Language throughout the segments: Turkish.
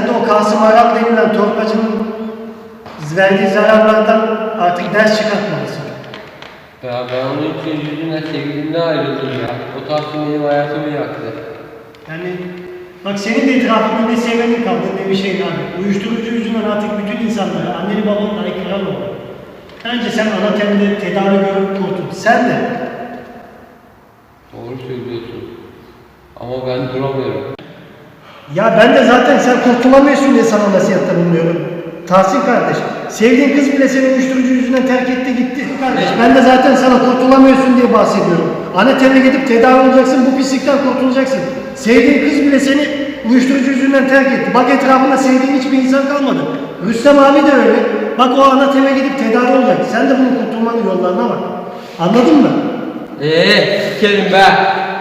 Ben de o Kasım Aral denilen torbacının verdiği zararlardan artık ders çıkartmalısın. Ya ben onun için yüzünden sevgilimle ayrıldım ya. O tavsiye benim hayatımı yaktı. Yani bak senin de etrafında ne sevmenin kaldın ne bir şeyin abi. Uyuşturucu yüzünden artık bütün insanlara, anneni babanın aykırı oldu. Bence sen ana temde tedavi görüp kurtul. Sen de. Doğru söylüyorsun. Ama ben duramıyorum. Ya ben de zaten sen kurtulamıyorsun diye sana nasihatta bulunuyorum. Tahsin kardeş, sevdiğin kız bile seni uyuşturucu yüzünden terk etti gitti. Kardeş ben de zaten sana kurtulamıyorsun diye bahsediyorum. Aneteme gidip tedavi olacaksın, bu pislikten kurtulacaksın. Sevdiğin kız bile seni uyuşturucu yüzünden terk etti. Bak etrafında sevdiğin hiçbir insan kalmadı. Rüstem abi de öyle. Bak o anateme gidip tedavi olacak. Sen de bunun kurtulmanın yollarına bak. Anladın mı? Eee sikerim be.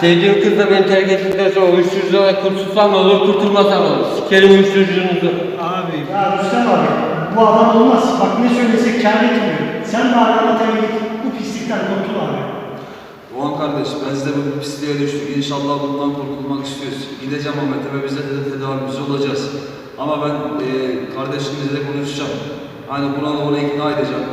Sevdiğim kız da beni terk ettikten sonra uyuşturucudan kurtulsam ne olur, kurtulmasam ne olur. Sikerim uyuşturucunuzu. Abi. Ya Rüstem abi, bu adam olmaz. Bak ne söylesek kâr etmiyor. Sen bari anateme git, bu pislikten kurtul abi. Doğan kardeş biz de bu pisliğe düştük. İnşallah bundan kurtulmak istiyoruz. Gideceğim Ahmet'e ve bize de tedavimizi olacağız. Ama ben e, kardeşimizle de konuşacağım. Hani buna da onu ikna edeceğim.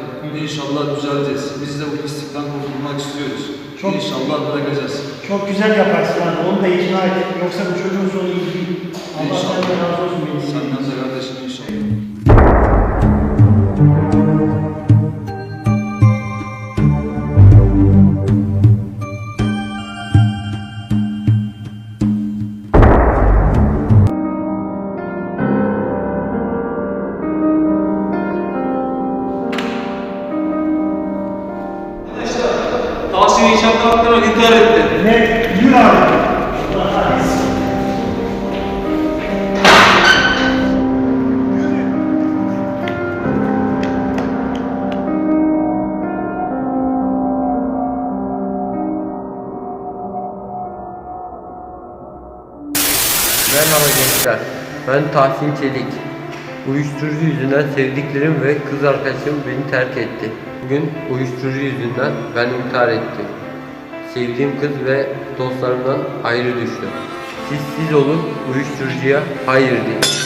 İnşallah düzeleceğiz. Biz de bu pislikten kurtulmak istiyoruz. Çok- İnşallah bırakacağız. Çok güzel yaparsın abi, onu da ikna et. Yoksa bu çocuğun sonu iyi değil. Allah İnşallah. senden razı olsun. Senden de kardeşim inşallah. Merhaba gençler. Ben Tahsin Çelik. Uyuşturucu yüzünden sevdiklerim ve kız arkadaşım beni terk etti. Bugün uyuşturucu yüzünden ben intihar ettim. Sevdiğim kız ve dostlarımdan ayrı düştüm. Siz siz olun, uyuşturucuya hayır deyin.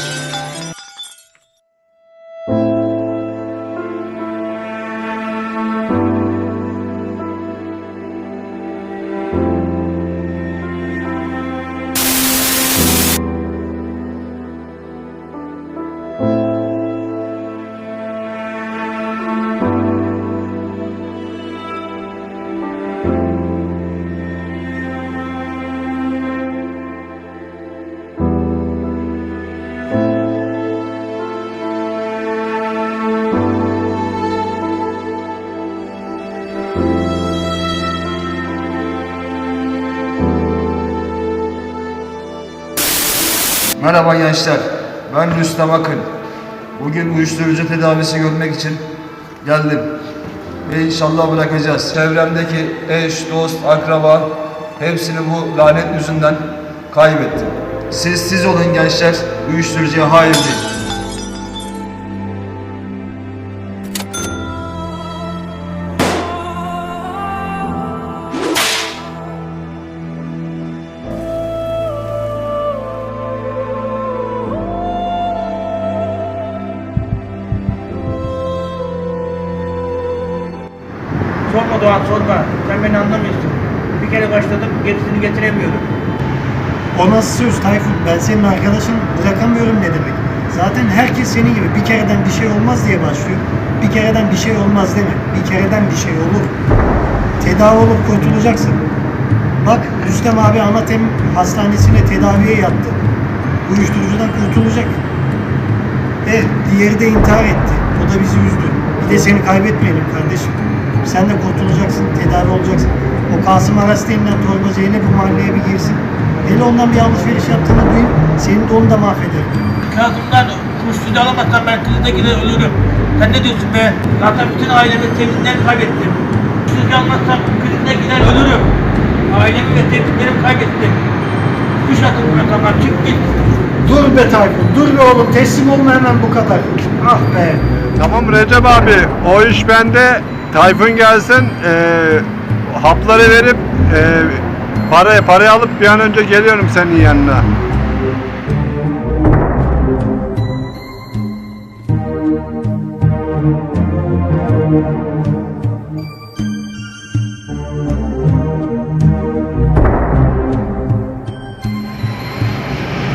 Merhaba gençler. Ben Rüstem Akın. Bugün uyuşturucu tedavisi görmek için geldim. Ve inşallah bırakacağız. Çevremdeki eş, dost, akraba hepsini bu lanet yüzünden kaybettim. Siz siz olun gençler. Uyuşturucuya hayır deyin. O nasıl söz Tayfun? Ben senin arkadaşın bırakamıyorum ne demek? Zaten herkes senin gibi bir kereden bir şey olmaz diye başlıyor. Bir kereden bir şey olmaz deme. Bir kereden bir şey olur. Tedavi olup kurtulacaksın. Bak Rüstem abi Anatem hastanesine tedaviye yattı. Uyuşturucudan kurtulacak. Evet, diğeri de intihar etti. O da bizi üzdü. Bir de seni kaybetmeyelim kardeşim. Sen de kurtulacaksın, tedavi olacaksın. O Kasım Aras denilen torbacıyla bu mahalleye bir girsin. Hele ondan bir alışveriş yaptığını duyayım, senin de onu da mahvederim. Kazımdan uyuşturucu alamazsam ben kızda gider ölürüm. Sen ne diyorsun be? Zaten bütün ailemin sevdiklerini kaybettim. Uyuşturucu almazsam krizde gider ölürüm. Ailemi ve sevdiklerimi kaybettim. Kuş atıp bırakamam. Çık git. Dur be Tayfun, dur be oğlum, teslim olma hemen bu kadar. Ah be. Tamam Recep abi o iş bende. Tayfun gelsin eee, hapları verip eee Parayı, parayı alıp bir an önce geliyorum senin yanına.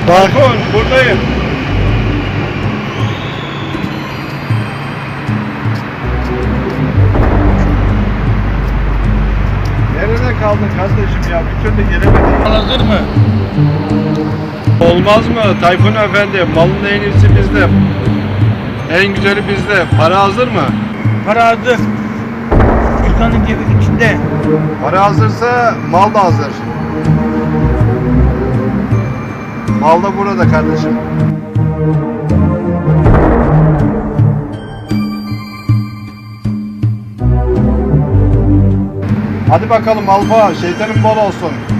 Bak. Bakın buradayım. Kardeşim ya? Bir türlü gelemedin. Hazır mı? Olmaz mı Tayfun Efendi? Malın en iyisi bizde. En güzeli bizde. Para hazır mı? Para hazır. Furkan'ın cebi içinde. Para hazırsa mal da hazır. Mal da burada kardeşim. Hadi bakalım Alfa, şeytanın bol olsun.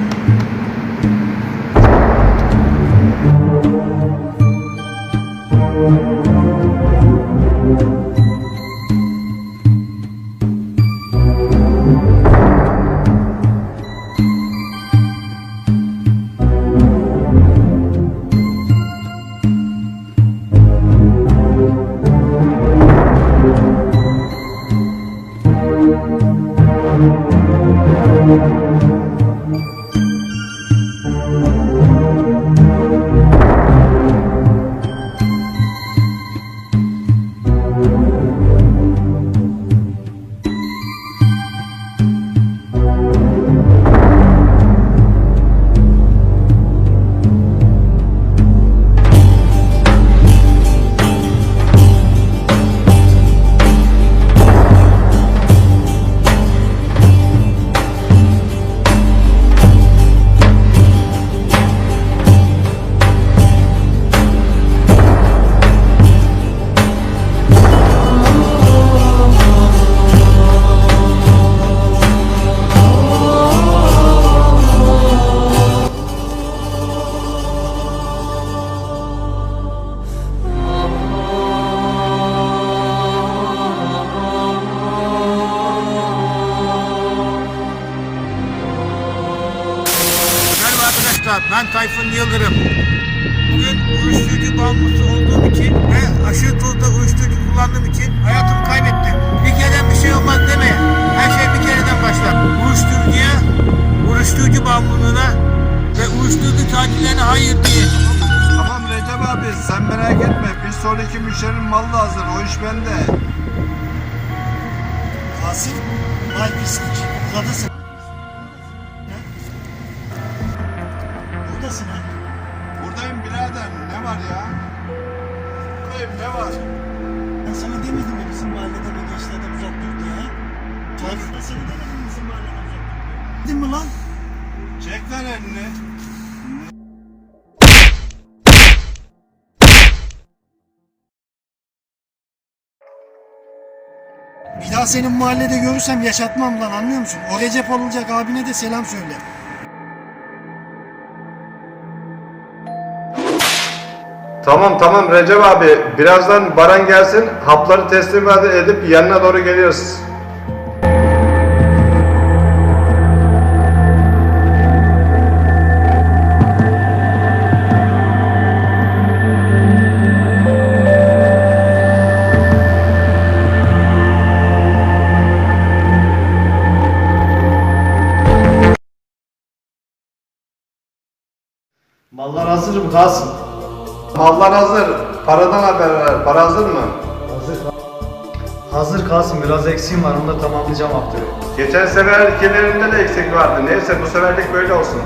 Bağımlısı olduğum için ve aşırı tozda uyuşturucu kullandığım için hayatımı kaybettim. Bir kereden bir şey olmaz deme. Her şey bir kereden başlar. Uyuşturucuya, uyuşturucu bağımlılığına ve uyuşturucu tatillerine hayır diye. Tamam Recep abi sen merak etme. Bir sonraki müşterinin malı da hazır. O iş bende. Kasım, vay pislik. Demedim mi bizim mahalleden uzak? Dedin mi lan? Çek lan elini. Bir daha senin mahallede görürsem yaşatmam lan anlıyor musun? O Recep olacak abine de selam söyle. Tamam tamam Recep abi. Birazdan Baran gelsin. Hapları teslim edip yanına doğru geliyoruz. Kasım? Mallar hazır. Paradan haber ver. Para hazır mı? Hazır. Hazır Kasım biraz eksiğim var onu da tamamlayacağım haftaya. Geçen seferkilerinde de eksik vardı. Neyse bu seferlik böyle olsun.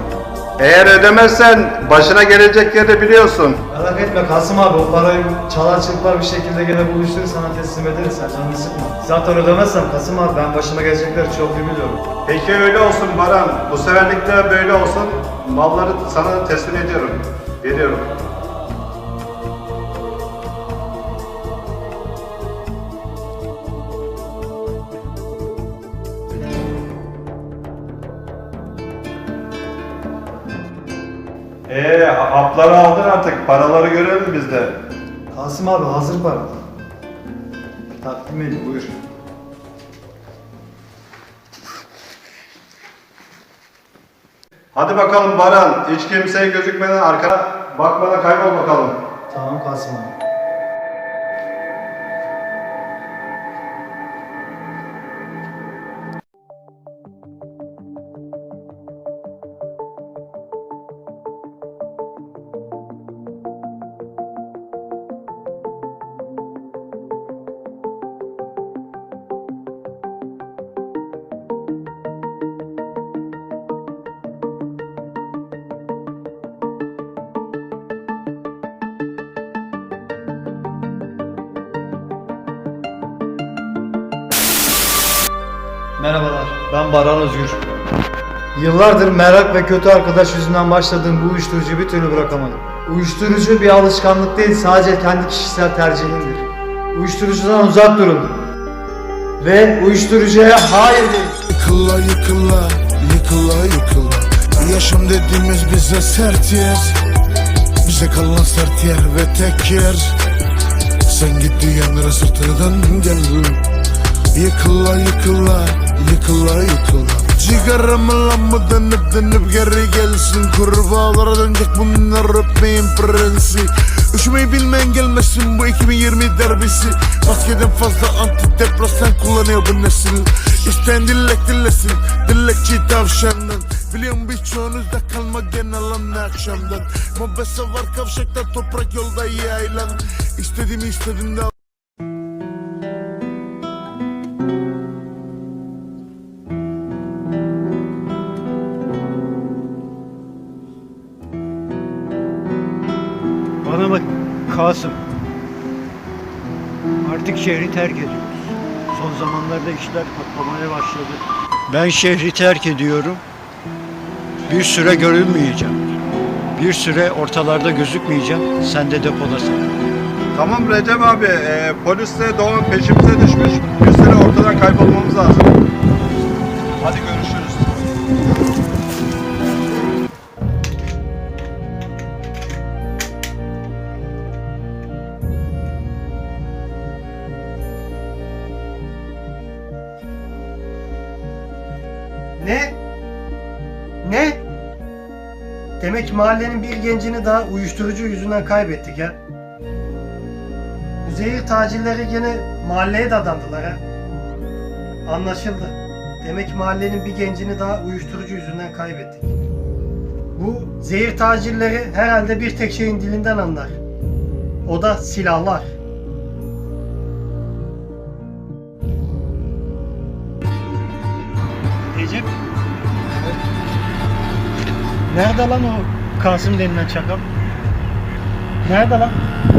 Eğer ödemezsen başına gelecek yeri biliyorsun. Merak etme Kasım abi o parayı çalar çırpar bir şekilde gene buluşturur sana teslim ederiz sen canını sıkma. Zaten ödemezsem Kasım abi ben başıma gelecekleri çok iyi biliyorum. Peki öyle olsun Baran. Bu seferlik de böyle olsun. Malları sana teslim ediyorum. Veriyorum. Ee, hapları aldın artık. Paraları görelim biz de. Kasım abi hazır para. Takdim edin buyur. Hadi bakalım Baran. Hiç kimseye gözükmeden arkana bakmadan kaybol bakalım. Tamam Kasım abi. Merhabalar, ben Baran Özgür. Yıllardır merak ve kötü arkadaş yüzünden başladığım bu uyuşturucuyu bir türlü bırakamadım. Uyuşturucu bir alışkanlık değil, sadece kendi kişisel tercihindir. Uyuşturucudan uzak durun. Ve uyuşturucuya hayır deyin. Yıkıla yıkıla, yıkıla yıkıla Yaşam dediğimiz bize sert yer Bize kalan sert yer ve tek yer Sen gittiğin yere sırtını dön gel Yıkıla yıkıla, yıkıla yıkıla. Cigaramı mı dönüp dönüp geri gelsin. Kurbağalara dönecek bunlar öpmeyin prensi. Üşümeyi bilmeyen gelmesin bu 2020 derbisi. Maskeden fazla antidepresan kullanıyor bu nesil. İsteyen dillek dillesin, dillekçi tavşandan. Biliyorum birçoğunuzda kalma genel lan akşamdan. Mobese var kavşakta toprak yolda yaylan İstediğimi istediğimde Bana Kasım. Artık şehri terk ediyoruz. Son zamanlarda işler patlamaya başladı. Ben şehri terk ediyorum. Bir süre görünmeyeceğim. Bir süre ortalarda gözükmeyeceğim. Sen de depodasın. Tamam Recep abi, e, polisle Doğan peşimize düşmüş. Bir süre ortadan kaybolmamız lazım. Hadi Demek mahallenin bir gencini daha uyuşturucu yüzünden kaybettik ya. Zehir tacirleri gene mahalleye dadandılar ha. Anlaşıldı. Demek mahallenin bir gencini daha uyuşturucu yüzünden kaybettik. Bu zehir tacirleri herhalde bir tek şeyin dilinden anlar. O da silahlar. Recep. Nerede lan o Kasım denilen çakal? Nerede lan?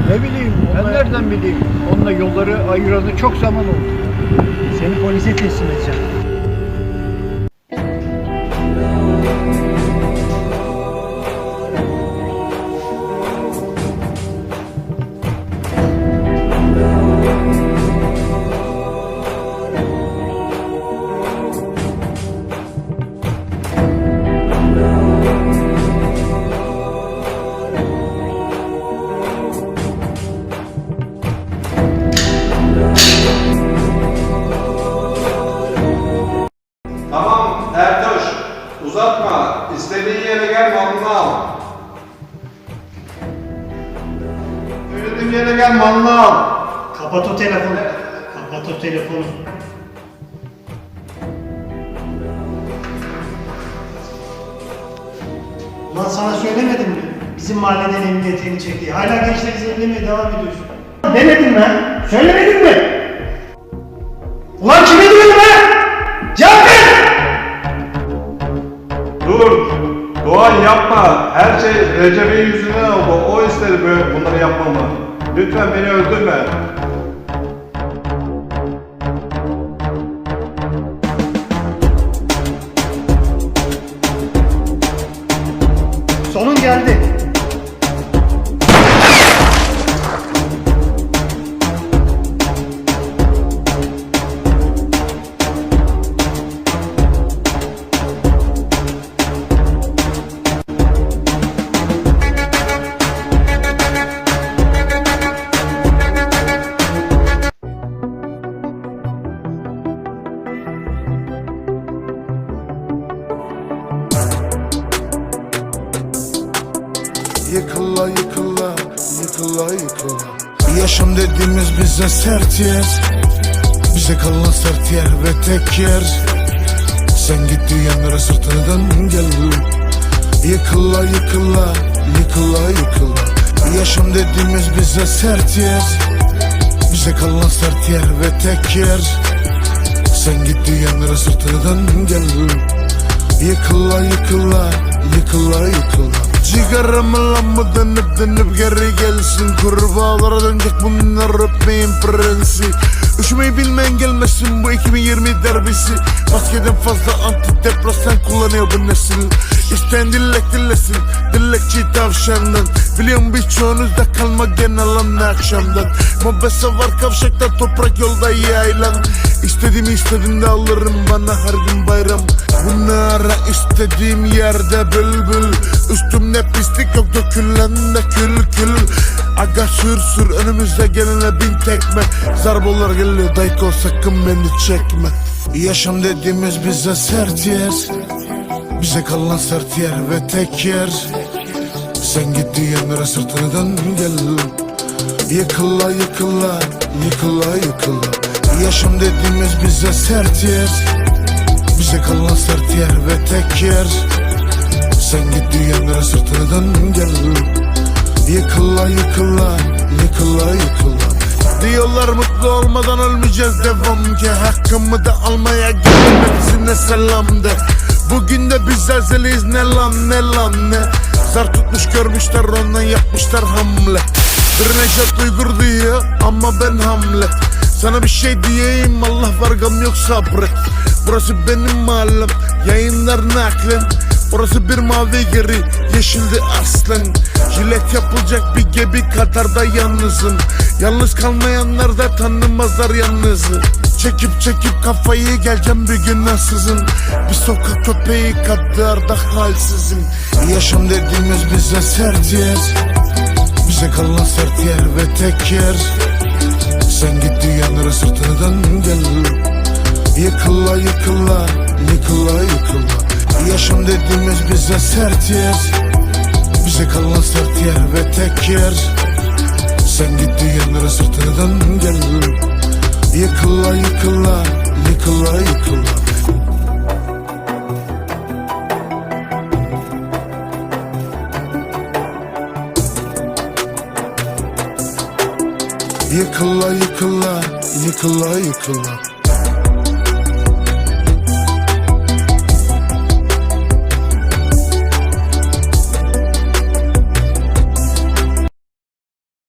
Ne bileyim, ben nereden bileyim? Onunla yolları ayıralı çok zaman oldu. Seni polise teslim edeceğim. Ulan sana söylemedim mi? Bizim mahalleden emniyetini çekti. Hala gençler izlemeye devam ediyorsun. Demedim ben. Söylemedim mi? Ulan kime diyorum ben? Cevap ver! Dur, Doğan yapma. Her şey Recep'in yüzünden oldu. O istedi böyle bunları yapmamı. Lütfen beni öldürme. Yer. Bize kalan sert yer ve tek yer. Sen gittiğin yere sırtını dön gel. Yıkıla yıkıla, yıkıla yıkıla. Yaşam dediğimiz bize sert yer. Bize kalan sert yer ve tek yer. Sen gittiğin yere sırtını dön gel. Yıkıla yıkıla, yıkıla yıkıla Cigaramı mı dönüp dönüp geri gelsin. Kurbağalara dönecek bunlar öpmeyin prensi. Üşümeyi bilmeyen gelmesin bu 2020 derbisi. Maskeden fazla antidepresan kullanıyor bu nesil. İsteyen dillek dillesin Dillekçi tavşandan. Biliyorum birçoğunuzda kalma genel anla akşamdan. Mobese var kavşakta toprak yolda yaylan İstediğimi istediğimde alırım bana her gün bayram. Bu ne ara istediğim yerde bülbül Üstümde pislik yok dökülen de kül kül. Aga sür sür önümüze gelene bin tekme. Zarbolar geliyor dayko sakın beni çekme. Yaşam dediğimiz bize sert yer. Bize kalan sert yer ve tek yer. Sen gittiğin yere sırtını dön gel. Yıkıla yıkıla yıkıla yıkıla Yaşam dediğimiz bize sert yer. Bize kalan sert yer ve tek yer. Sen gittiğin yere sırtını dön gel. Yıkıla yıkıla yıkıla yıkıla. Diyorlar mutlu olmadan ölmeyeceğiz. Devam ki Hakkımı da almaya geldim hepsine selam de. Bugün de biz zelzeliyiz ne lan ne lan ne? Zar tutmuş görmüşler ondan yapmışlar hamle. Bir Necdet Uygur diyor ama ben hamle Sana bir şey diyeyim Allah var gam yok sabret Burası benim mahallem yayınlar naklen. Orası bir mavi geri yeşildi aslen. Jilet yapılacak bir gebi kadar da yalnızım. Yalnız kalmayanlar da tanımazlar yalnızı Çekip çekip kafayı geleceğim bir gün ansızın. Bir sokak köpeği kadar da halsizim. Yaşam dediğimiz bize sert yer. Bize kalan sert yer ve tek yer Sen gittiğin yere sırtını dön gel. Yıkıla yıkıla yıkıla yıkıla. Yaşam dediğimiz bize sert yer. Bize kalan sert yer ve tek yer. Sen gittiğin yere sırtını dön gel. Yıkıla yıkıla yıkıla yıkıla Yıkıla yıkıla yıkıla yıkıla